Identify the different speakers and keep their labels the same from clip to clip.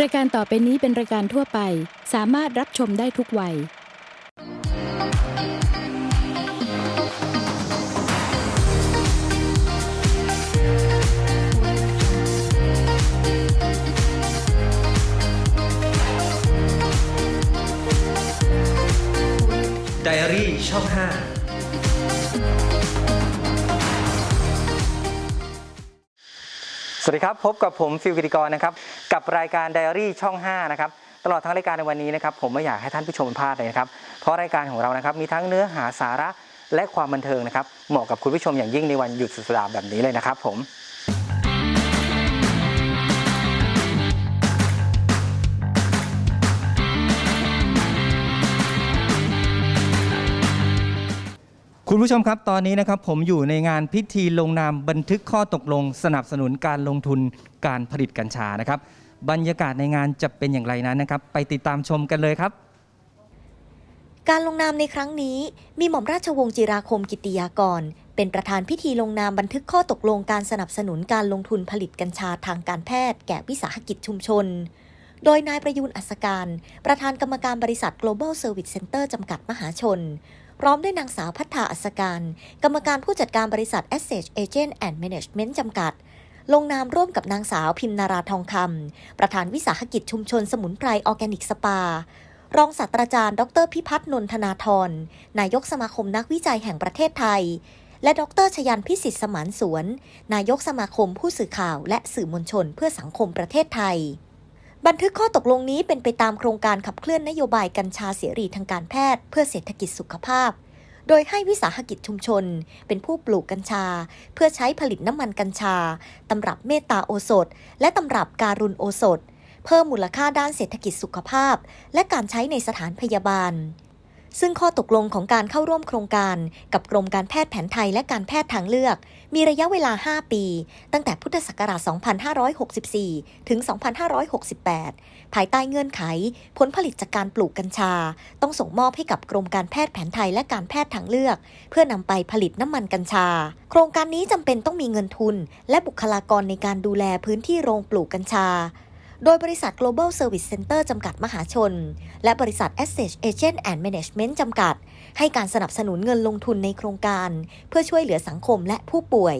Speaker 1: รายการต่อไปนี้เป็นรายการทั่วไป สามารถรับชมได้ทุกวัย
Speaker 2: ไดอารี่ช่อง5 สวัสดีครับ พบกับผมฟิลกิติกรนะครับกับรายการไดอารี่ช่อง 5 นะครับตลอดทั้งรายการในวันนี้นะครับผมไม่อยากให้ท่านผู้ชมพลาดเลยนะครับเพราะรายการของเรานะครับมีทั้งเนื้อหาสาระและความบันเทิงนะครับเหมาะกับคุณผู้ชมอย่างยิ่งในวันหยุดสุดสัปดาห์แบบนี้เลยนะครับผม คุณผู้ชมครับตอนนี้นะครับผมอยู่ในงานพิธีลงนามบันทึกข้อตกลง สนับสนุนการลงทุนการผลิตกัญชานะครับ บรรยากาศในงานจะเป็นอย่างไรนั้นนะครับ ไปติดตามชมกันเลยครับ
Speaker 3: การลงนามในครั้งนี้มีหม่อมราชวงศ์จิราคมกิติยากร เป็นประธานพิธีลงนามบันทึกข้อตกลงการสนับสนุนการลงทุนผลิตกัญชาทางการแพทย์ แก่วิสาหกิจชุมชน โดยนายประยูนอัศการ ประธานกรรมการบริษัท Global Service Center จำกัดมหาชน พร้อมด้วยนางสาวพัฒนาอัศการ กรรมการผู้จัดการบริษัท Asset Agent and Management จำกัด ลงนามร่วมกับนางสาวพิมนาราทองคำประธานวิสาหกิจชุมชนสมุนไพรออร์แกนิกสปา รองศาสตราจารย์ ดรพิพัฒน์นนทนาธรนายกสมาคมนักวิจัยแห่งประเทศไทย และดรชยันพิสิทธิ์สมานสวน นายกสมาคมผู้สื่อข่าวและสื่อมวลชนเพื่อสังคมประเทศไทย บันทึกข้อตกลงนี้เป็นไปตามโครงการขับเคลื่อนนโยบายกัญชาเสรีทางการแพทย์ เพื่อเศรษฐกิจสุขภาพ โดยให้วิสาหกิจชุมชน เป็นผู้ปลูกกัญชา เพื่อใช้ผลิตน้ำมันกัญชา ตำรับเมตตาโอสถ และตำรับการุณโอสถ เพิ่มมูลค่าด้านเศรษฐกิจสุขภาพ และการใช้ในสถานพยาบาล ซึ่งข้อตกลงของการเข้าร่วมโครงการกับกรมการแพทย์แผนไทยและการแพทย์ทางเลือก มีระยะเวลา 5 ปี ตั้งแต่พุทธศักราช 2564 ถึง 2568 ภายใต้เงื่อนไข ผลผลิตจากการปลูกกัญชา ต้องส่งมอบให้กับกรมการแพทย์แผนไทยและการแพทย์ทางเลือก เพื่อนำไปผลิตน้ำมันกัญชา โครงการนี้จำเป็นต้องมีเงินทุน และบุคลากรในการดูแลพื้นที่โรงปลูกกัญชา โดยบริษัท Global Service Center จำกัดมหาชน และบริษัท Asset Agent and Management จำกัด ให้การสนับสนุนเงินลงทุนในโครงการ เพื่อช่วยเหลือสังคมและผู้ป่วย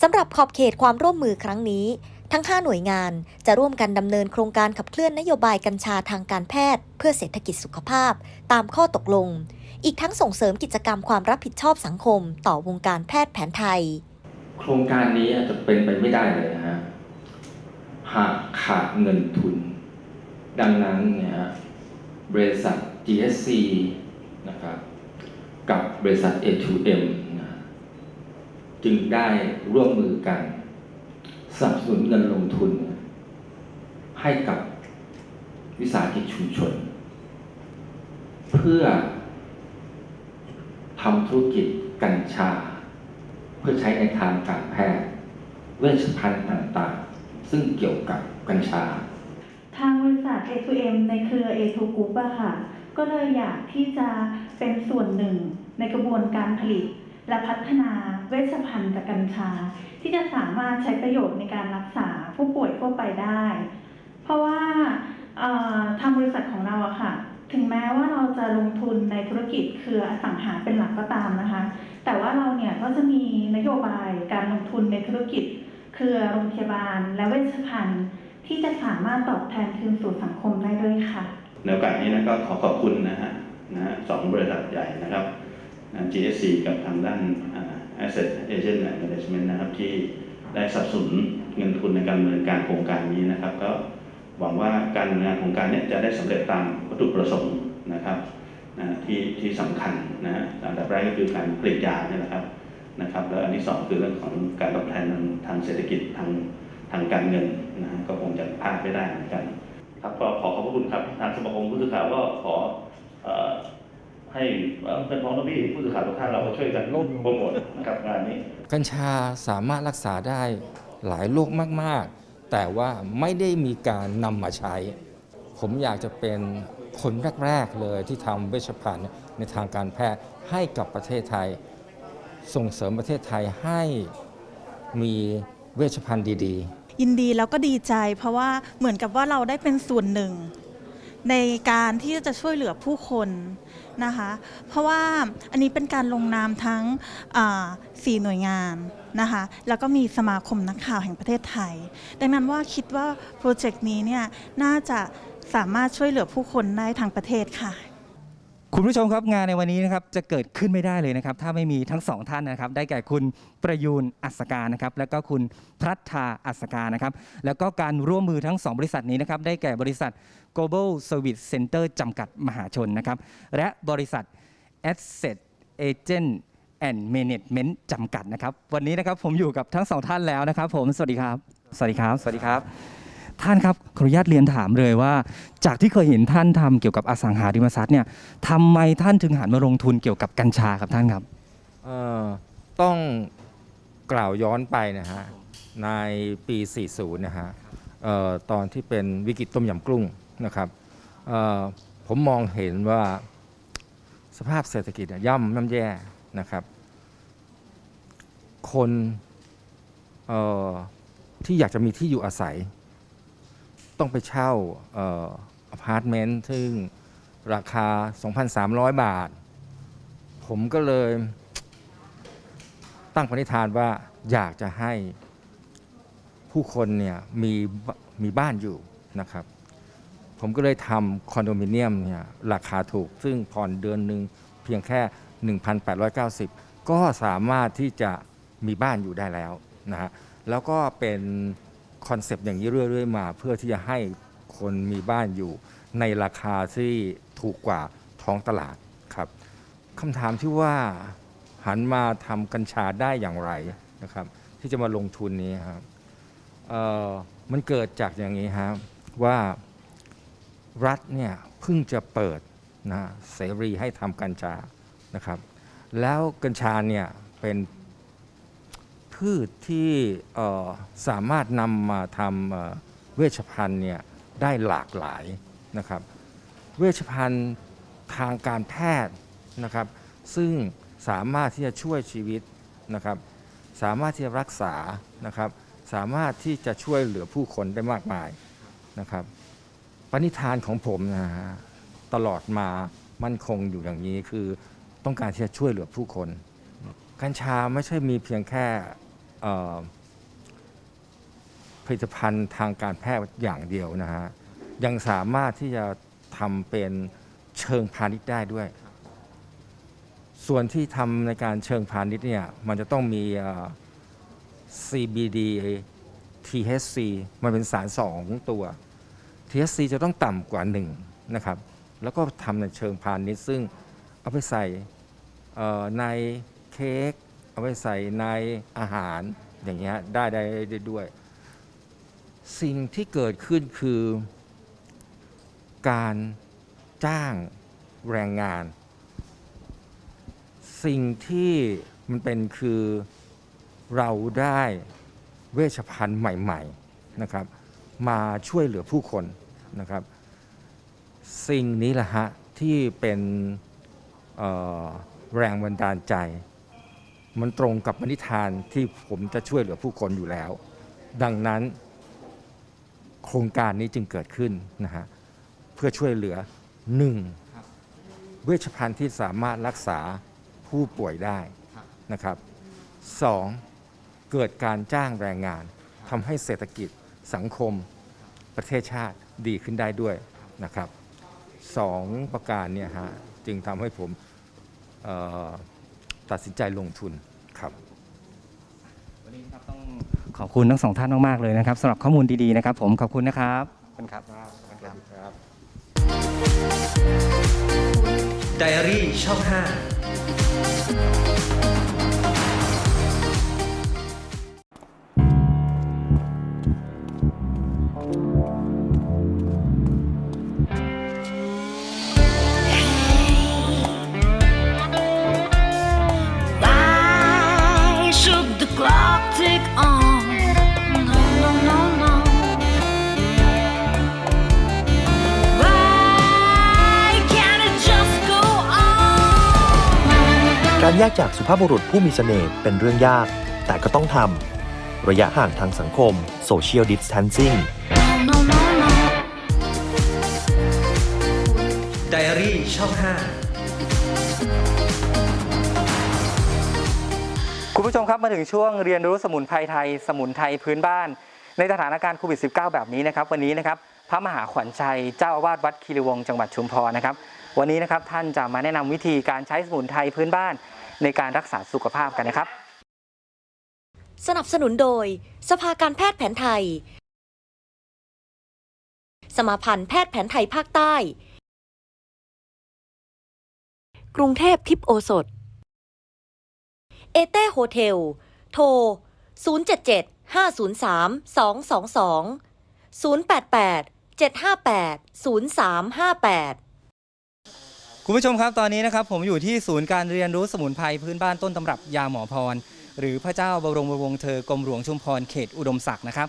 Speaker 3: สำหรับขอบเขตความร่วมมือครั้งนี้ ทั้ง 5 หน่วยงานจะร่วมกันดำเนินโครงการขับเคลื่อนนโยบายกัญชาทางการแพทย์ เพื่อเศรษฐกิจสุขภาพ ตามข้อตกลง อีกทั้งส่งเสริมกิจกรรมความรับผิดชอบสังคม ต่อวงการแพทย์แผนไทย
Speaker 4: โครงการนี้อาจจะเป็นไปไม่ได้เลยนะฮะ หากขาดเงินทุน ดังนั้นเนี่ยฮะบริษัท GSC นะครับกับบริษัท A2M นะจึงได้ร่วมมือกันสนับสนุนเงินลงทุน ให้กับวิสาหกิจชุมชน เพื่อทำธุรกิจกัญชา เพื่อใช้ในทางการแพทย์เวชภัณฑ์ต่างๆ ซึ่งเกี่ยวกับกัญชา
Speaker 5: ทางบริษัท A2M ในเครือ A2 Group อะค่ะ ก็เลยอยากที่จะเป็นส่วนหนึ่งในกระบวนการผลิต และพัฒนาเวชภัณฑ์จากกัญชา ที่จะสามารถใช้ประโยชน์ในการรักษาผู้ป่วยทั่วไปได้ เพราะว่าทางบริษัทของเราอะค่ะ ถึงแม้ว่าเราจะลงทุนในธุรกิจเครืออสังหาเป็นหลักก็ตามนะคะ แต่ว่าเราเนี่ยก็จะมีนโยบายการลงทุนในธุรกิจ เครือโรงพยาบาล และเวชภัณฑ์ที่จะสามารถตอบแทนคืนสู่สังคมได้ด้วยค่ะ
Speaker 6: ในโอกาสนี้นะก็ขอขอบคุณนะฮะนะฮะสองบริษัทใหญ่นะครับ GSC กับทางด้าน Asset Agent Management นะครับที่ได้สนับสนุนเงินทุนในการดำเนินการโครงการนี้นะครับ ก็หวังว่าการดำเนินงานโครงการนี้จะได้สำเร็จตามวัตถุประสงค์นะครับนะที่ที่สำคัญนะฮะอันดับแรกก็คือการผลิตยาเนี่ยนะครับ นะครับแล้วอันที่สองคือเรื่องของการตอบแทนทางทางเศรษฐกิจทางทางการเงินนะฮะก็คงจะพลาดไม่ได้เหมือนกัน
Speaker 7: ครับก็ขอขอบพระคุณครับทางสมาคมผู้สื่อข่าวก็ขอเอ่อให้เอ่อเป็นพ้องพี่ผู้สื่อข่าวทุกท่านเราก็ช่วยกันโปรโมทนะครับงานนี้
Speaker 8: กัญชาสามารถรักษาได้หลายโรคมาก ๆ แต่ว่าไม่ได้มีการนำมาใช้ ผมอยากจะเป็นคนแรก ๆ เลยที่ทำเวชภัณฑ์ในทางการแพทย์ให้กับประเทศไทย ส่งเสริมประเทศไทยให้มีเวชภัณฑ์ดีๆ
Speaker 5: ยินดีแล้วก็ดีใจ เพราะว่าเหมือนกับว่าเราได้เป็นส่วนหนึ่ง ในการที่จะช่วยเหลือผู้คนนะคะ เพราะว่าอันนี้เป็นการลงนามทั้งสี่หน่วยงานนะคะ แล้วก็มีสมาคมนักข่าวแห่งประเทศไทย ดังนั้นว่าคิดว่าโปรเจกต์นี้เนี่ยน่าจะสามารถช่วยเหลือผู้คนได้ทั้งประเทศค่ะ
Speaker 2: คุณผู้ชมครับงานในวันนี้นะครับจะเกิดขึ้นไม่ได้เลยนะครับ ถ้าไม่มีทั้งสองท่านนะครับ ได้แก่คุณประยูนอัศการนะครับ แล้วก็คุณพรัตธาอัศการนะครับ แล้วก็การร่วมมือทั้งสองบริษัทนี้นะครับ ได้แก่บริษัท Global Service Center จำกัดมหาชนนะครับ และบริษัท Asset Agent and Management จำกัดนะครับ วันนี้นะครับผมอยู่กับทั้งสองท่านแล้วนะครับ ผมสวัสดีครับ สวัสดีครับ สวัสดีครับ ท่านครับขออนุญาตเรียนถามเลยว่า จากที่เคยเห็นท่านทำเกี่ยวกับอสังหาริมทรัพย์เนี่ยทำไมท่านถึงหันมาลงทุนเกี่ยวกับกัญชาครับท่านครับ
Speaker 8: เอ่อต้องกล่าวย้อนไปนะฮะในปี 40 นะฮะเอ่อตอนที่เป็นวิกฤตต้มยำกุ้งนะครับเอ่อผมมองเห็นว่าสภาพเศรษฐกิจย่ำย่ำแย่นะครับ คนที่อยากจะมีที่อยู่อาศัย ต้องไปเช่าอพาร์ตเมนต์ซึ่งราคา 2,300 บาท ผมก็เลยตั้งปณิธานว่าอยากจะให้ผู้คนเนี่ยมีมีบ้านอยู่นะครับ ผมก็เลยทำคอนโดมิเนียมเนี่ยราคาถูก ซึ่งผ่อนเดือนหนึ่งเพียงแค่ 1,890 ก็สามารถที่จะมีบ้านอยู่ได้แล้วนะฮะแล้วก็เป็น คอนเซปต์อย่างนี้เรื่อยๆมา เพื่อที่จะให้คนมีบ้านอยู่ในราคาที่ถูกกว่าท้องตลาดครับคำถามที่ว่าหันมาทำกัญชาได้อย่างไรนะครับ ที่จะมาลงทุนนี้ครับมันเกิดจากอย่างนี้ครับว่ารัฐเนี่ยเพิ่งจะเปิดนะเสรีให้ทำกัญชานะครับ แล้วกัญชาเนี่ยเป็น พืชที่สามารถนำมาทำเวชภัณฑ์เนี่ยได้หลากหลายนะครับ เวชภัณฑ์ทางการแพทย์นะครับ ซึ่งสามารถที่จะช่วยชีวิตนะครับ สามารถที่จะรักษานะครับ สามารถที่จะช่วยเหลือผู้คนได้มากมายนะครับปณิธานของผมนะฮะตลอดมามั่นคงอยู่อย่างนี้คือต้องการที่จะช่วยเหลือผู้คน กัญชาไม่ใช่มีเพียงแค่ ผลิตภัณฑ์ทางการแพทย์อย่างเดียวนะฮะยังสามารถที่จะทำเป็นเชิงพาณิชย์ได้ด้วย ส่วนที่ทำในการเชิงพาณิชย์เนี่ยมันจะต้องมี CBD THC มันเป็นสารสองตัว THC จะต้องต่ำกว่า 1 นะครับ แล้วก็ทำในเชิงพาณิชย์ซึ่งเอาไปใส่ในเค้ก เอาไปใส่ในอาหารอย่างเงี้ยได้ได้ได้ด้วย สิ่งที่เกิดขึ้นคือ การจ้างแรงงาน สิ่งที่มันเป็นคือเราได้เวชภัณฑ์ใหม่ ๆนะครับ มาช่วยเหลือผู้คนนะครับ สิ่งนี้แหละฮะที่เป็นแรงบันดาลใจ มันตรงกับมนิธานที่ผมจะช่วยเหลือผู้คนอยู่แล้ว ดังนั้น โครงการนี้จึงเกิดขึ้นนะฮะเพื่อช่วยเหลือหนึ่งเวชภัณฑ์ที่สามารถรักษาผู้ป่วยได้นะครับสองเกิดการจ้างแรงงานทำให้เศรษฐกิจสังคมประเทศชาติดีขึ้นได้ด้วยนะครับสองประการเนี่ยฮะจึงทำให้ผมเอ่อ ตัดสินใจลงทุนครับ
Speaker 2: วันนี้ครับต้องขอบคุณทั้งสองท่านมาก ๆ เลยนะครับสำหรับข้อมูลดีๆนะครับ ผมขอบคุณนะครับขอบคุณครับไดอารี่ช่อง 5
Speaker 9: on?
Speaker 10: การแยกจากสุภาพบุรุษผู้มีเสน่ห์เป็นเรื่องยาก แต่ก็ต้องทำระยะห่างทางสังคม Social Distancing
Speaker 9: No, no, no.
Speaker 2: ไดอารี่ช่อง5คุณผู้ชมครับมาถึงช่วงเรียนรู้สมุนไพรไทย สมุนไพรพื้นบ้าน ในสถานการณ์โควิด -19 แบบนี้นะครับ วันนี้นะครับพระมหาขวัญชัยเจ้าอาวาสวัดคีรีวงศ์จังหวัดชุมพรนะครับ วันนี้นะครับท่านจะมาแนะนำวิธีการใช้สมุนไพรพื้นบ้าน ในการรักษาสุขภาพกันนะครับ
Speaker 3: สนับสนุนโดย สภาการแพทย์แผนไทย สมาพันธ์แพทย์แผนไทยภาคใต้ กรุงเทพทิพโอสถ เอเต้โฮเทล โทร 077 503 222 088 758 0358
Speaker 2: คุณผู้ชมครับตอนนี้นะครับผมอยู่ที่ศูนย์การเรียนรู้สมุนไพรพื้นบ้านต้นตำรับยาหมอพร หรือพระเจ้าบรมวงศ์เธอกรมหลวงชุมพรเขตอุดมศักดิ์นะครับ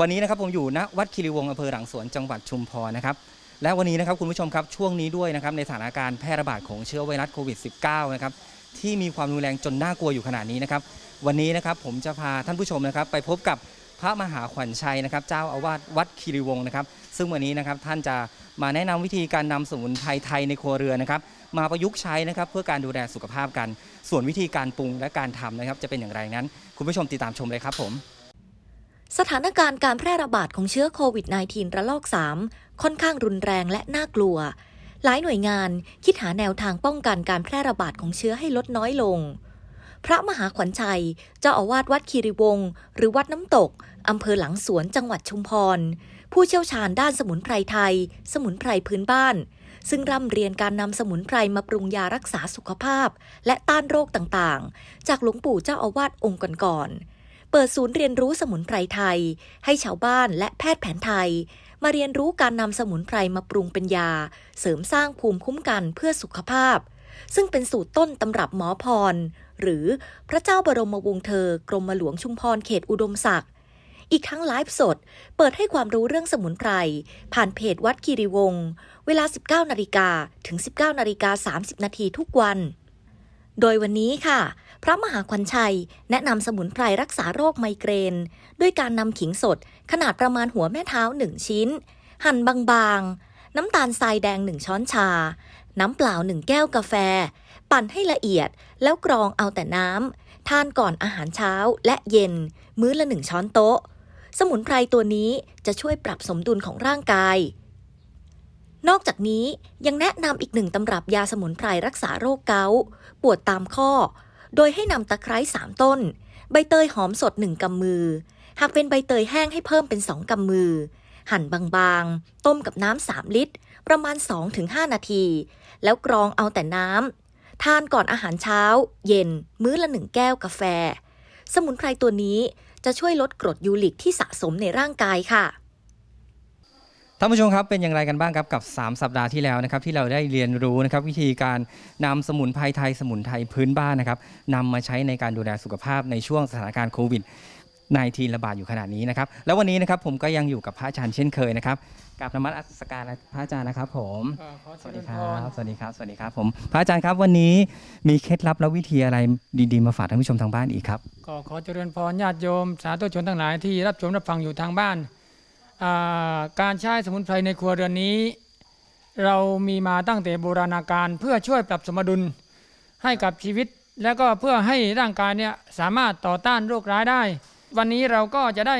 Speaker 2: วันนี้นะครับผมอยู่ณวัดคีรีวงศ์อำเภอหลังสวนจังหวัดชุมพรนะครับและวันนี้นะครับคุณผู้ชมครับช่วงนี้ด้วยนะครับในสถานการณ์แพร่ระบาดของเชื้อไวรัสโควิด -19 นะครับที่มีความรุนแรงจนน่ากลัวอยู่ขนาดนี้นะครับวันนี้นะครับผมจะพาท่านผู้ชมนะครับไปพบกับ พระมหาขวัญชัยนะครับเจ้าอาวาสวัดคีรีวงศ์นะครับ ซึ่งวันนี้นะครับท่านจะมาแนะนำวิธีการนำสมุนไพรไทยในครัวเรือนนะครับ มาประยุกต์ใช้นะครับเพื่อการดูแลสุขภาพกัน ส่วนวิธีการปรุงและการทำนะครับ จะเป็นอย่างไรนั้น คุณผู้ชมติดตามชมเลยครับผม
Speaker 3: สถานการณ์การแพร่ระบาดของเชื้อโควิด -19 ระลอก 3 ค่อนข้างรุนแรงและน่ากลัว หลายหน่วยงานคิดหาแนวทางป้องกันการแพร่ระบาดของเชื้อให้ลดน้อยลง พระมหาขวัญชัย เจ้าอาวาสวัดคีรีวงศ์หรือวัดน้ำตก อำเภอหลังสวนจังหวัดชุมพร ผู้เชี่ยวชาญด้านสมุนไพรไทย สมุนไพรพื้นบ้าน ซึ่งร่ำเรียนการนำสมุนไพรมาปรุงยารักษาสุขภาพ และต้านโรคต่างๆ จากหลวงปู่เจ้าอาวาสองค์ก่อนๆเปิดศูนย์เรียนรู้สมุนไพรไทย ให้ชาวบ้านและแพทย์แผนไทย มาเรียนรู้การนำสมุนไพรมาปรุงเป็นยา เสริมสร้างภูมิคุ้มกันเพื่อสุขภาพ ซึ่งเป็นสูตรต้นตำรับหมอพรหรือพระเจ้าบรมวงศ์เธอกรมหลวงชุมพรเขตอุดมศักดิ์ อีกทั้งไลฟ์สด เปิดให้ความรู้เรื่องสมุนไพร ผ่านเพจวัดคีรีวงศ์เวลา 19นาฬิกาถึง 19นาฬิกา30 นาทีทุกวัน โดยวันนี้ค่ะ พระมหาควันชัย แนะนำสมุนไพรรักษาโรคไมเกรน ด้วยการนำขิงสด ขนาดประมาณหัวแม่เท้า 1 ชิ้น หั่นบางๆ น้ำตาลทรายแดง 1 ช้อนชา น้ำเปล่า 1 แก้วกาแฟ ปั่นให้ละเอียดแล้วกรองเอาแต่น้ำทานก่อนอาหารเช้าและเย็น มื้อละ1ช้อนโต๊ะ สมุนไพรตัวนี้จะช่วยปรับสมดุลของร่างกาย นอกจากนี้ยังแนะนำอีกหนึ่งตำรับยาสมุนไพรรักษาโรคเกาต์ปวดตามข้อ โดยให้นำตะไคร้3ต้น ใบเตยหอมสด1กำมือ หากเป็นใบเตยแห้งให้เพิ่มเป็น2กำมือ หั่นบางๆ ต้มกับน้ำ3ลิตร ประมาณ 2-5 นาที แล้วกรองเอาแต่น้ำทานก่อนอาหารเช้า เย็น มื้อละหนึ่งแก้วกาแฟ สมุนไพรตัวนี้ จะช่วยลดกรดยูริกที่สะสมในร่างกายค่ะ
Speaker 2: ท่านผู้ชมครับเป็นอย่างไรกันบ้างครับกับ 3 สัปดาห์ที่แล้วนะครับที่เราได้เรียนรู้นะครับวิธีการนำสมุนไพรไทยสมุนไพรพื้นบ้านนะครับนำมาใช้ในการดูแลสุขภาพในช่วงสถานการณ์โควิด -19 ระบาดอยู่ขนาดนี้นะครับแล้ววันนี้นะครับผมก็ยังอยู่กับพระอาจารย์เช่นเคยนะครับ กับนมัสการพระอาจารย์นะครับ ผม สวัสดีครับ สวัสดีครับ สวัสดีครับ ผม พระอาจารย์ครับวันนี้มีเคล็ดลับและวิธีอะไรดีๆมาฝากท่านผู้ชมทางบ้านอีกครับ
Speaker 11: ก็ขอเจริญพรญาติโยม สาธุชนทั้งหลายที่รับชมรับฟังอยู่ทางบ้านอ่าการใช้สมุนไพรในครัวเรือนนี้ เรามีมาตั้งแต่โบราณกาลเพื่อช่วยปรับสมดุลให้กับชีวิต แล้วก็เพื่อให้ร่างกายเนี่ยสามารถต่อต้านโรคร้ายได้ วันนี้เราก็จะได้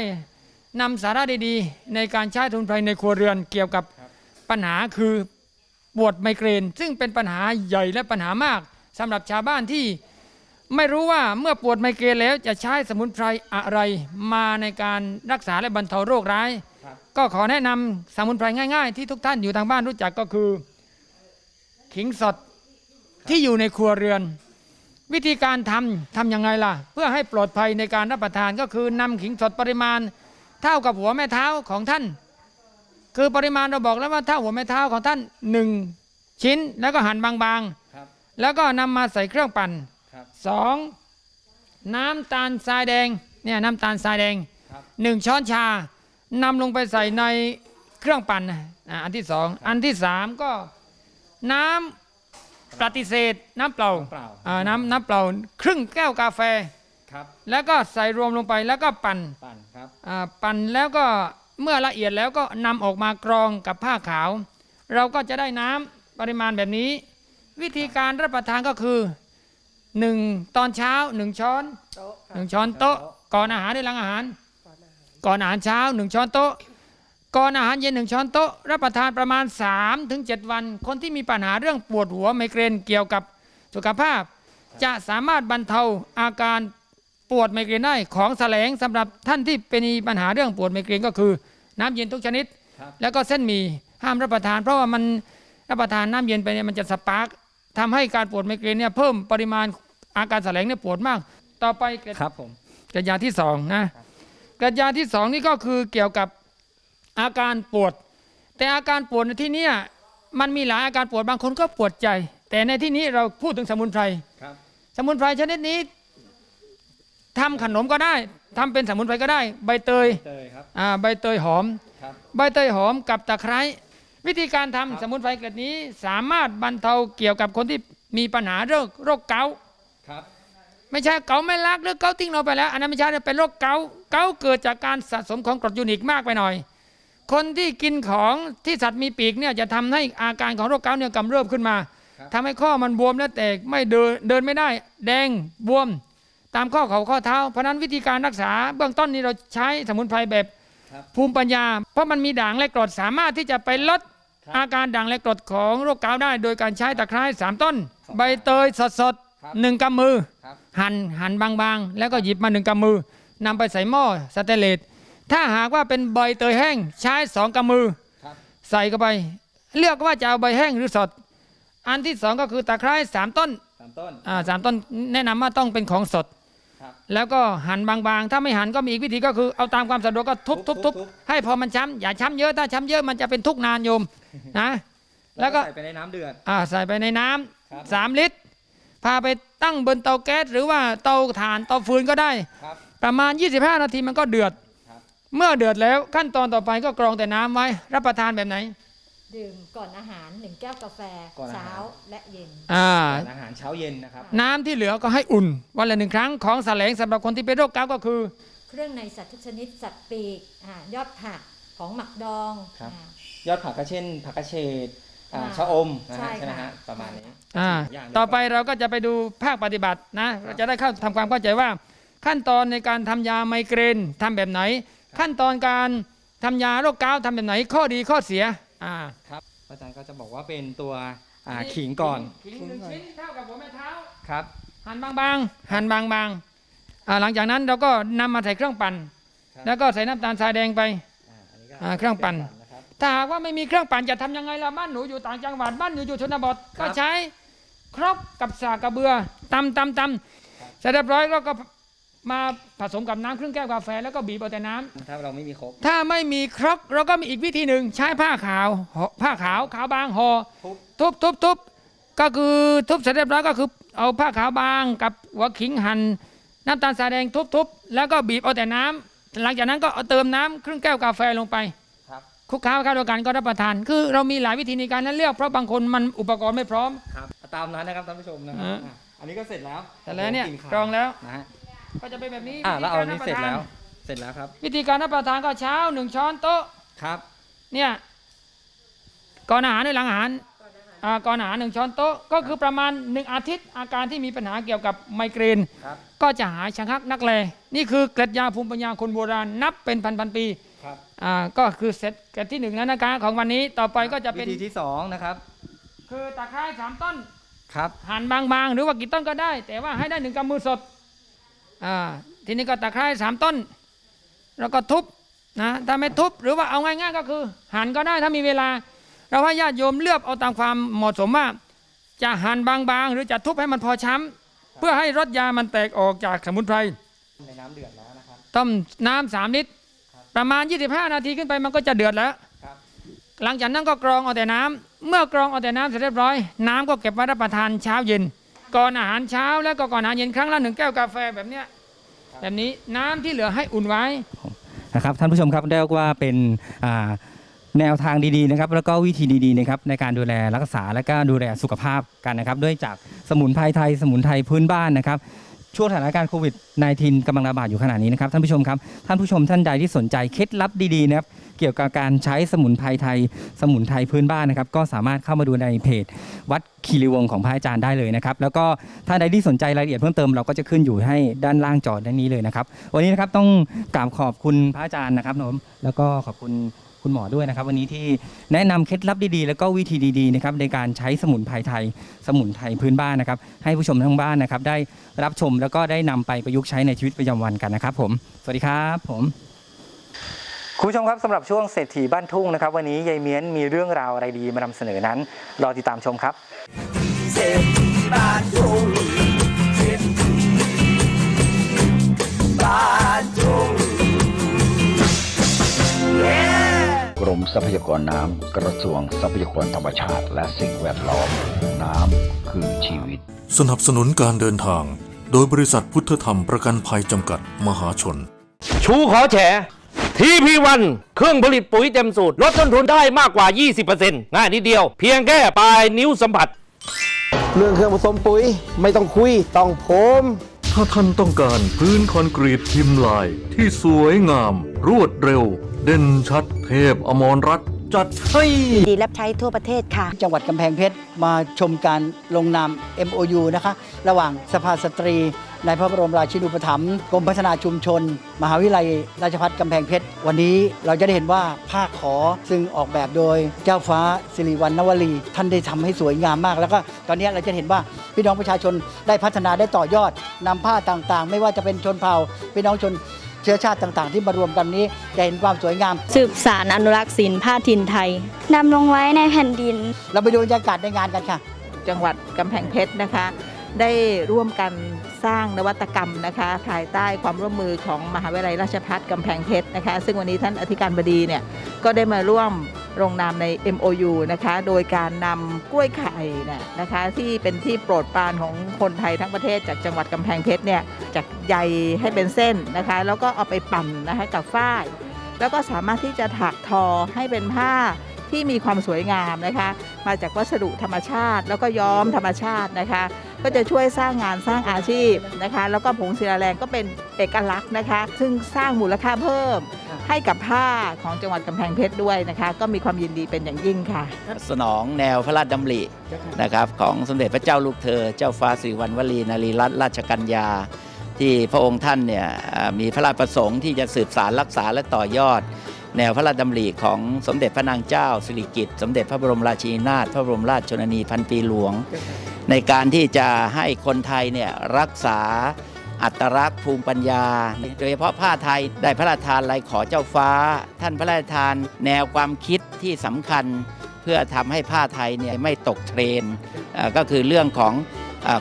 Speaker 11: นำสาระดีๆ ในการใช้สมุนไพรในครัวเรือนเกี่ยวกับปัญหาคือปวดไมเกรน ซึ่งเป็นปัญหาใหญ่และปัญหามากสำหรับชาวบ้านที่ไม่รู้ว่าเมื่อปวดไมเกรนแล้วจะใช้สมุนไพรอะไรมาในการรักษาและบรรเทาโรคร้าย ก็ขอแนะนำสมุนไพรง่าย ๆ ที่ทุกท่านอยู่ทางบ้านรู้จักก็คือ ขิงสดที่อยู่ในครัวเรือน วิธีการทำทำยังไงล่ะ เพื่อให้ปลอดภัยในการรับประทานก็คือนำขิงสดปริมาณ เท่ากับหัวแม่เท้าของท่าน คือปริมาณเราบอกแล้วว่าเท่าหัวแม่เท้าของท่านหนึ่งชิ้น แล้วก็หั่นบางๆ แล้วก็นำมาใส่เครื่องปั่นสองน้ำตาลทรายแดงเนี่ยน้ำตาลทรายแดงหนึ่งช้อนชานำลงไปใส่ในเครื่องปั่นนะอะอันที่สองอันที่สามก็น้ำปฏิเสธน้ำเปล่าอ่าน้ำน้ำเปล่า ครึ่งแก้วกาแฟ
Speaker 2: ครับ
Speaker 11: แล้วก็ใส่รวมลงไปแล้วก็ปั่น
Speaker 2: ปั่นครับ
Speaker 11: อ่าปั่นแล้วก็เมื่อละเอียดแล้วก็นำออกมากรองกับผ้าขาว เราก็จะได้น้ำปริมาณแบบนี้ วิธีการรับประทานก็คือหนึ่งตอนเช้าหนึ่งช้อนหนึ่งช้อนโต๊ะ ก่อนอาหารหรือหลังอาหาร ก่อนอาหารเช้าหนึ่งช้อนโต๊ะ ก่อนอาหารเย็นหนึ่งช้อนโต๊ะ รับประทานประมาณ3-7ถึง7วัน คนที่มีปัญหาเรื่องปวดหัวไมเกรนเกี่ยวกับสุขภาพ จะสามารถบรรเทาอาการ ปวดไมเกรนได้ของแสลงสำหรับท่านที่เป็นมีปัญหาเรื่องปวดไมเกรนก็คือ น้ำเย็นทุกชนิด
Speaker 2: ครับ
Speaker 11: แล้วก็เส้นหมี่ห้ามรับประทาน เพราะว่ามันรับประทานน้ำเย็นไปเนี่ยมันจะสปาร์กทำให้การปวดไมเกรนเนี่ยเพิ่มปริมาณอาการแสลงเนี่ยปวดมาก ต่อไปเกร็ด
Speaker 2: ครับผม
Speaker 11: กระยาที่สองนะกระยาที่สองนี่ก็คือเกี่ยวกับอาการปวด แต่อาการปวดในที่เนี้ยมันมีหลายอาการปวดบางคนก็ปวดใจ แต่ในที่นี้เราพูดถึงสมุนไพร
Speaker 2: ครับ
Speaker 11: สมุนไพรชนิดนี้ ทำขนมก็ได้ทำเป็นสมุนไพรก็ได้ ใบเตย
Speaker 2: เตยครับ
Speaker 11: อ่าใบเตยหอม
Speaker 2: ครับ
Speaker 11: ใบเตยหอมกับตะไคร้วิธีการทำสมุนไพรเกล็ดนี้ สามารถบรรเทาเกี่ยวกับคนที่มีปัญหาเรื่องโรคเกาต์
Speaker 2: ครับ
Speaker 11: ไม่ใช่เกาไม่รักหรือเกาทิ้งเราไปแล้ว อันนั้นไม่ใช่เป็นโรคเกาต์เกาต์เกิดจากการสะสมของกรดยูริกมากไปหน่อย คนที่กินของที่สัตว์มีปีกเนี่ยจะทำให้อาการของโรคเกาต์เนี่ยกำเริบขึ้นมา
Speaker 2: ครับ
Speaker 11: ทำให้ข้อมันบวมและแตกไม่เดินเดินไม่ได้ แดงบวม ตามข้อเข่าข้อเท้า เพราะฉะนั้นวิธีการรักษาเบื้องต้นนี้เราใช้สมุนไพรแบบ
Speaker 2: ครับ
Speaker 11: ภูมิปัญญา เพราะมันมีด่างและกรดสามารถที่จะไปลด
Speaker 2: ครับ
Speaker 11: อาการด่างและกรดของโรคเกาต์ได้ โดยการใช้ตะไคร้สามต้น ใบเตยสด
Speaker 2: ครับ
Speaker 11: ๆหนึ่งกำมือ
Speaker 2: ครับ
Speaker 11: หั่นหั่นบางๆ แล้วก็หยิบมาหนึ่งกำมือนำไปใส่หม้อสเตนเลสถ้าหากว่าเป็นใบเตยแห้งใช้สองกำมือ
Speaker 2: ครับ
Speaker 11: ใส่เข้าไป เลือกว่าจะเอาใบแห้งหรือสด อันที่สองก็คือตะไคร้สามต้น
Speaker 2: สามต้น
Speaker 11: อ่าสามต้นแนะนำว่าต้องเป็นของสด
Speaker 2: ครับ
Speaker 11: แล้วก็หั่นบางๆ ถ้าไม่หั่นก็มีอีกวิธีก็คือเอาตามความสะดวกก็ทุบ
Speaker 2: ทุ
Speaker 11: ทุ
Speaker 2: บบทุ
Speaker 11: ทุ
Speaker 2: บบ
Speaker 11: ให้พอมันช้ำอย่าช้ำเยอะถ้าช้ำเยอะมันจะเป็นทุกข์นานโยมนะแล้วก็
Speaker 2: ใส่ไปในน้ำเดือด
Speaker 11: อ่าใส่ไปในน้ำ
Speaker 2: ครับ
Speaker 11: สามลิตร พาไปตั้งบนเตาแก๊สหรือว่าเตาถ่านเตาฟืนก็ได้
Speaker 2: ครับ
Speaker 11: ประมาณ 25 นาทีมันก็เดือด
Speaker 2: ครับ
Speaker 11: เมื่อเดือดแล้วขั้นตอนต่อไปก็กรองแต่น้ำไว้ รับประทานแบบไหน
Speaker 12: ดื่มก่อนอาหารหนึ่งแก้วกาแฟ
Speaker 2: ก่อนอาหาร
Speaker 12: เช้าและเย็น
Speaker 11: อ่า
Speaker 2: ทานอาหารเช้าเย็นนะครับ
Speaker 11: น้ำที่เหลือก็ให้อุ่น วันละหนึ่งครั้งของแสลงสำหรับคนที่เป็นโรคเกาต์ก็คือ
Speaker 12: เครื่องในสัตว์ทุกชนิดสัตว์ปีกอายอดผักของหมักดอง
Speaker 2: ครับ
Speaker 12: อ่าย
Speaker 2: อดผักก็เช่น ผักกระเฉดอ่า
Speaker 12: อ่า
Speaker 2: ชะอมนะ
Speaker 12: ใช่
Speaker 2: ฮะใช่ไหม
Speaker 12: ค่ะ
Speaker 2: ฮะประมาณนี้
Speaker 11: อ่า
Speaker 2: ย่างนี้
Speaker 11: ต่อไปเราก็จะไปดูภาคปฏิบัตินะเราจะได้เข้าทำความเข้าใจว่า ขั้นตอนในการทำยาไมเกรนทำแบบไหน ขั้นตอนการทำยาโรคเกาต์ทำแบบไหนข้อดีข้อเสีย อ่า
Speaker 2: ครับอาจารย์ก็จะบอกว่าเป็นตัวอ่าขิงก่อน
Speaker 11: ขิงหนึ่งชิ้นเท่ากับหัวแม่เท้า
Speaker 2: ครับ
Speaker 11: หั่นบางๆหั่นบางๆอ่าหลังจากนั้นเราก็นำมาใส่เครื่องปั่น
Speaker 2: ครับ
Speaker 11: แล้วก็ใส่น้ำตาลทรายแดงไป
Speaker 2: อ่าอันนี้ก็
Speaker 11: อ่าเครื่องปั่น
Speaker 2: นะครับ
Speaker 11: ถ้าหากว่าไม่มีเครื่องปั่นจะทำยังไงล่ะบ้านหนูอยู่ต่างจังหวัดบ้านหนูอยู่ชนบท
Speaker 2: ครับ
Speaker 11: ก็ใช้ครกกับสากกระเบือตำตำตำเสร็จเรียบร้อยแล้วก็ มาผสมกับน้ำครึ่งแก้วกาแฟแล้วก็บีบเอาแต่น้ำ
Speaker 2: ถ้าเราไม่มีครบ
Speaker 11: ถ้าไม่มีครกเราก็มีอีกวิธีหนึ่งใช้ผ้าขาวห่อผ้าขาวขาวบางห่อ
Speaker 2: ทุบ
Speaker 11: ทุบทุบทุบก็คือทุบเสร็จเรียบร้อยก็คือ เอาผ้าขาวบางกับหัวขิงหั่นน้ำตาลทรายแดงทุบทุบแล้วก็บีบเอาแต่น้ำหลังจากนั้นก็เอาเติมน้ำครึ่งแก้วกาแฟลงไป
Speaker 2: ครับ
Speaker 11: คลุกเคล้าเข้าด้วยกันก็รับประทาน คือเรามีหลายวิธีในการนั้นเลือกเพราะบางคนมันอุปกรณ์ไม่พร้อม
Speaker 2: ครับตามนั้นนะครับท่านผู้ชมนะครับ
Speaker 11: อ่า
Speaker 2: อะอันนี้ก็เสร็จแล้ว
Speaker 11: แต่แล้วเนี่ย
Speaker 2: โอ้โหลิ่ขาก
Speaker 11: รองแล้ว
Speaker 2: นะฮะ
Speaker 11: ก็จะเป็นแบบนี้
Speaker 2: อ่าแล้วเอาอัน
Speaker 11: วิ
Speaker 2: นี้
Speaker 11: ธี
Speaker 2: เสร็จ
Speaker 11: กา
Speaker 2: แล้ว
Speaker 11: บประทาน
Speaker 2: เสร็จแล้วครับ
Speaker 11: วิธีการรับประทานก็เช้าหนึ่งช้อนโต๊ะ
Speaker 2: ครับ
Speaker 11: เนี่ยก่อนอาหารหรือหลังอาหารอ่าก่อนอาหารหนึ่งช้อนโต๊ะก็คือประมาณหนึ่งอาทิตย์อาการที่มีปัญหาเกี่ยวกับไมเกรน
Speaker 2: ครับ
Speaker 11: ก็จะหายชะงักนักแล นี่คือเกล็ดยาภูมิปัญญาคนโบราณนับเป็นพันพันๆปี
Speaker 2: ครับ
Speaker 11: อ่าก็คือเสร็จเกล็ดที่หนึ่งแล้วนะคะของวันนี้ต่อไปก็จะเป็น
Speaker 2: วิธีที่สองนะครับ
Speaker 11: คือตะไคร้สามต้น
Speaker 2: ครับ
Speaker 11: หั่นบางๆ หรือว่ากี่ต้นก็ได้ แต่ว่าให้ได้หนึ่งกำมือสด อ่าทีนี้ก็ตะไคร้สามต้น แล้วก็ทุบนะถ้าไม่ทุบหรือว่าเอาง่ายๆก็คือหั่นก็ได้ถ้ามีเวลา เราให้ญาติโยมเลือกเอาตามความเหมาะสมว่า จะหั่นบางๆ หรือจะทุบให้มันพอช้ำเพื่อให้รสยามันแตกออกจากสมุนไพร
Speaker 2: ในน้ำเดือดแล้วนะครับ
Speaker 11: ต้มน้ำสามลิตรประมาณ 25 นาทีขึ้นไปมันก็จะเดือดแล้ว
Speaker 2: ครับ
Speaker 11: หลังจากนั้นก็กรองเอาแต่น้ำเมื่อกรองเอาแต่น้ำเสร็จเรียบร้อย น้ำก็เก็บไว้รับประทานเช้าเย็น ก่อนอาหารเช้า แล้วก็ก่อนอาหารเย็นครั้งละหนึ่งแก้วกาแฟแบบเนี้ยแบบนี้น้ำที่เหลือให้อุ่นไว้
Speaker 2: นะครับท่านผู้ชมครับเรียกว่าเป็นอ่าแนวทางดีๆนะครับแล้วก็วิธีดีๆนะครับในการดูแลรักษาและก็ดูแลสุขภาพกันนะครับด้วยจากสมุนไพรไทยสมุนไพรพื้นบ้านนะครับช่วงสถานการณ์โควิด -19 กำลังระบาดอยู่ขณะนี้นะครับท่านผู้ชมครับท่านผู้ชมท่านใดที่สนใจเคล็ดลับดีๆนะครับ เกี่ยวกับการใช้สมุนไพรไทย สมุนไพรพื้นบ้านนะครับ ก็สามารถเข้ามาดูในเพจ วัดคีรีวงศ์ของพระอาจารย์ได้เลยนะครับ แล้วก็ท่าใดที่สนใจรายละเอียดเพิ่มเติมเราก็จะขึ้นอยู่ให้ด้านล่างจอด้านนี้เลยนะครับ วันนี้นะครับต้องกราบขอบคุณพระอาจารย์นะครับผมแล้วก็ขอบคุณคุณหมอด้วยนะครับ วันนี้ที่แนะนำเคล็ดลับดีๆ แล้วก็วิธีดีๆนะครับในการใช้สมุนไพรไทย สมุนไพรพื้นบ้านนะครับ ให้ผู้ชมทั้งบ้านนะครับ ได้รับชมแล้วก็ได้นำไปประยุกต์ใช้ในชีวิตประจำวันกันนะครับ ผม สวัสดีครับผม คุณผู้ชมครับสำหรับช่วงเศรษฐีบ้านทุ่งนะครับ วันนี้ยายเมียนมีเรื่องราวอะไรดีมานำเสนอนั้น รอติดตามชมครับ
Speaker 13: เศรษฐีบ้านทุ่งเศรษฐีบ้านทุ่ง
Speaker 14: กรมทรัพยากรน้ำกระทรวงทรัพยากรธรรมชาติ และสิ่งแวดล้อม น้ำคือชีวิต
Speaker 15: สนับสนุนการเดินทาง โดยบริษัทพุทธธรรมประกันภัยจำกัดมหาชน
Speaker 16: ชูขอแฉ ทีพีวันเครื่องผลิตปุ๋ยเต็มสูตร ลดต้นทุนได้มากกว่า 20%ง่ายนิดเดียว เพียงแค่ปลายนิ้วสัมผัส
Speaker 17: เรื่องเครื่องผสมปุ๋ยไม่ต้องคุยต้องผม
Speaker 15: ถ้าท่านต้องการพื้นคอนกรีตพิมพ์ลายที่สวยงาม รวดเร็ว เด่นชัดเทพอมรรัตน์ จัดให้
Speaker 18: ดีรับใช้ทั่วประเทศค่ะ
Speaker 19: จังหวัดกำแพงเพชรมาชมการลงนาม MOU นะคะ ระหว่างสภาสตรี ในพระบรมราชินูปถัมภ์กรมพัฒนาชุมชน มหาวิทยาลัยราชภัฏกำแพงเพชร วันนี้เราจะได้เห็นว่าผ้าขอซึ่งออกแบบโดยเจ้าฟ้าสิริวัณณวลี ท่านได้ทำให้สวยงามมาก แล้วก็ตอนนี้เราจะเห็นว่าพี่น้องประชาชนได้พัฒนาได้ต่อยอดนำผ้าต่างๆ ไม่ว่าจะเป็นชนเผ่าพี่น้องชน เชื้อชาติต่างๆ ที่มารวมกันนี้จะเห็นความสวยงาม
Speaker 20: สืบสารอนุรักษ์ศิลป์ผ้าถิ่นไทย
Speaker 21: นำลงไว้ในแผ่นดิน
Speaker 19: เราไปดูบรรยากาศในงานกันค่ะ
Speaker 22: จังหวัดกำแพงเพชรนะคะ ได้ร่วมกัน สร้างนวัตกรรมนะคะภายใต้ความร่วมมือของมหาวิทยาลัยราชภัฏกำแพงเพชรนะคะ ซึ่งวันนี้ท่านอธิการบดีเนี่ยก็ได้มาร่วมลงนามใน MOU นะคะ โดยการนำกล้วยไข่เนี่ยนะคะ ที่เป็นที่โปรดปรานของคนไทยทั้งประเทศจากจังหวัดกำแพงเพชรเนี่ยจากใยให้เป็นเส้นนะคะ แล้วก็เอาไปปั่นนะคะกับฝ้าย แล้วก็สามารถที่จะถักทอให้เป็นผ้าที่มีความสวยงามนะคะ มาจากวัสดุธรรมชาติ แล้วก็ย้อมธรรมชาตินะคะ ก็จะช่วยสร้างงานสร้างอาชีพนะคะ แล้วก็ผงศิลาแรงก็เป็นเอกลักษณ์นะคะ ซึ่งสร้างมูลค่าเพิ่ม ให้กับผ้าของจังหวัดกำแพงเพชรด้วยนะคะ ก็มีความยินดีเป็นอย่างยิ่งค่ะ
Speaker 23: สนองแนวพระราชดำรินะครับของสมเด็จพระเจ้าลูกเธอ เจ้าฟ้าสิริวัณวลีนารีรัตนราชกัญญา ที่พระองค์ท่านเนี่ยมีพระราชประสงค์ที่จะสืบสารรักษาและต่อยอด แนวพระราชดำริของสมเด็จพระนางเจ้าสิริกิติ์สมเด็จพระบรมราชินีนาถพระบรมราชชนนีพันปีหลวง ในการที่จะให้คนไทยเนี่ยรักษาอัตลักษณ์ภูมิปัญญา โดยเฉพาะผ้าไทยได้พระราชทานลายขอเจ้าฟ้า ท่านพระราชทานแนวความคิดที่สำคัญ เพื่อทำให้ผ้าไทยเนี่ยไม่ตกเทรนก็คือเรื่องของ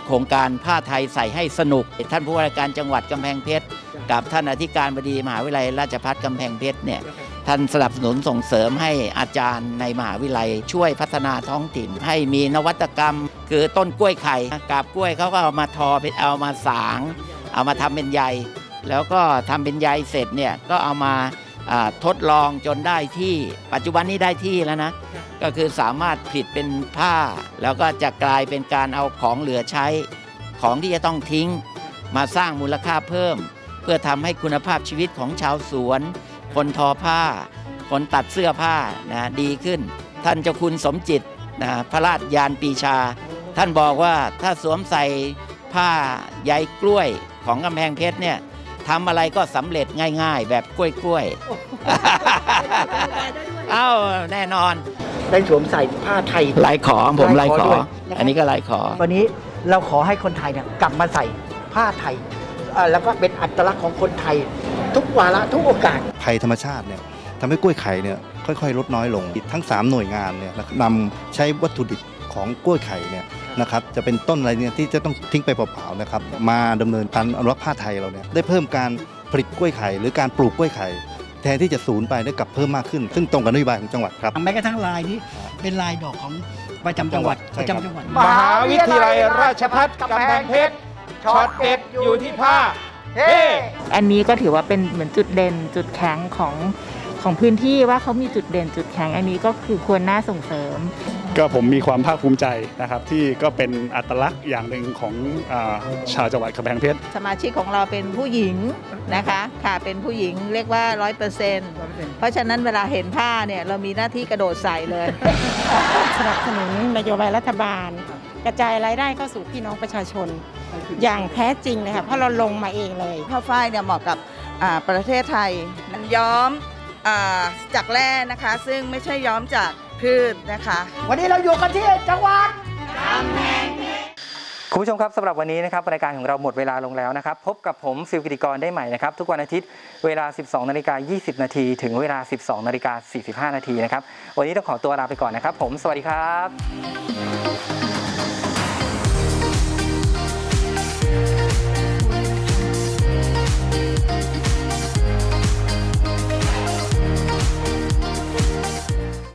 Speaker 23: โครงการผ้าไทยใส่ให้สนุก ท่านผู้ว่าการจังหวัดกำแพงเพชร กับท่านอธิการบดีมหาวิทยาลัยราชภัฏกำแพงเพชรเนี่ย ท่านสนับสนุนส่งเสริมให้อาจารย์ในมหาวิทยาลัย ช่วยพัฒนาท้องถิ่น ให้มีนวัตกรรม คือต้นกล้วยไข่กาบกล้วยเขาก็เอามาทอเป็นเอามาสาง เอามาทำเป็นใย แล้วก็ทำเป็นใยเสร็จเนี่ยก็เอามาทดลองจนได้ที่ปัจจุบันนี้ได้ที่แล้วนะ ก็คือสามารถผลิตเป็นผ้า แล้วก็จะกลายเป็นการเอาของเหลือใช้ของที่จะต้องทิ้ง มาสร้างมูลค่าเพิ่ม เพื่อทำให้คุณภาพชีวิตของชาวสวน คนทอผ้า คนตัดเสื้อผ้านะดีขึ้น ท่านเจ้าคุณสมจิตนะพระราชยานปีชา ท่านบอกว่าถ้าสวมใส่ผ้าใยกล้วยของกำแพงเพชรเนี่ยทำอะไรก็สำเร็จง่าย ๆ แบบกล้วยๆ เอ้าแน่นอน
Speaker 19: ได้สวมใส่ผ้าไทย
Speaker 23: ลายขอผมลายขอ
Speaker 19: ด้วยะครับ
Speaker 23: อันนี้ก็ลายขอ
Speaker 19: วันนี้เราขอให้คนไทยเนี่ยกลับมาใส่ผ้าไทยเอ่อแล้วก็เป็นอัตลักษณ์ของคนไทย ทุกวาระทุกโอกาส
Speaker 24: ภัยธรรมชาติเนี่ยทำให้กล้วยไข่เนี่ยค่อยๆ ลดน้อยลงทั้ง 3 หน่วยงานเนี่ยนะครับนำใช้วัตถุดิบของกล้วยไข่เนี่ยนะครับจะเป็นต้นอะไรเนี่ยที่จะต้องทิ้งไปเปล่าๆนะครับมาดำเนินการอนุรักษ์ผ้าไทยเราเนี่ยได้เพิ่มการผลิตกล้วยไข่หรือการปลูกกล้วยไข่แทนที่จะสูญไปได้กลับเพิ่มมากขึ้น ซึ่งตรงกับนโยบายของจังหวัดครับ
Speaker 19: แม้กระทั่งลายนี้เป็นลายดอกของประจำจังหวัดประจำจังหวัด
Speaker 17: มหาวิทยาลัยราชภัฏกำแพงเพชรช็อตเด็ดอยู่ที่ผ้า เฮ้
Speaker 22: อันนี้ก็ถือว่าเป็นเหมือนจุดเด่นจุดแข็งของ
Speaker 25: ของพื้นที่ว่าเขามีจุดเด่นจุดแข็งอันนี้ก็คือควรน่าส่งเสริม
Speaker 26: ก็ผมมีความภาคภูมิใจนะครับที่ก็เป็นอัตลักษณ์อย่างหนึ่งของอาชาวจังหวัดกำแพงเพชร
Speaker 22: สมาชิกของเราเป็นผู้หญิงนะคะ ค่ะเป็นผู้หญิงเรียกว่าร้อยเปอร์เซ็นต์เพราะฉะนั้นเวลาเห็นผ้าเนี่ยเรามีหน้าที่กระโดดใส่เลย
Speaker 27: สนับสนุนนโยบายรัฐบาล กระจายรายได้เข้าสู่พี่น้องประชาชน อย่างแท้จริงเลยค่ะเพราะเราลงมาเองเลย
Speaker 28: ผ้าฝ้ายเนี่ยเหมาะกับอ่าประเทศไทยมันย้อมอาจากแร่นะคะ ซึ่งไม่ใช่ย้อมจากพืชนะคะ
Speaker 19: วันนี้เราอยู่กันที่จังหวัด
Speaker 2: คุณผู้ชมครับสำหรับวันนี้นะครับรายการของเราหมดเวลาลงแล้วนะครับ พบกับผมฟิลกิติกรได้ใหม่นะครับ ทุกวันอาทิตย์เวลา 12นาฬิกา20 นาทีถึงเวลา 12นาฬิกา45 นาทีนะครับ วันนี้ต้องขอตัวลาไปก่อนนะครับ ผมสวัสดีครับ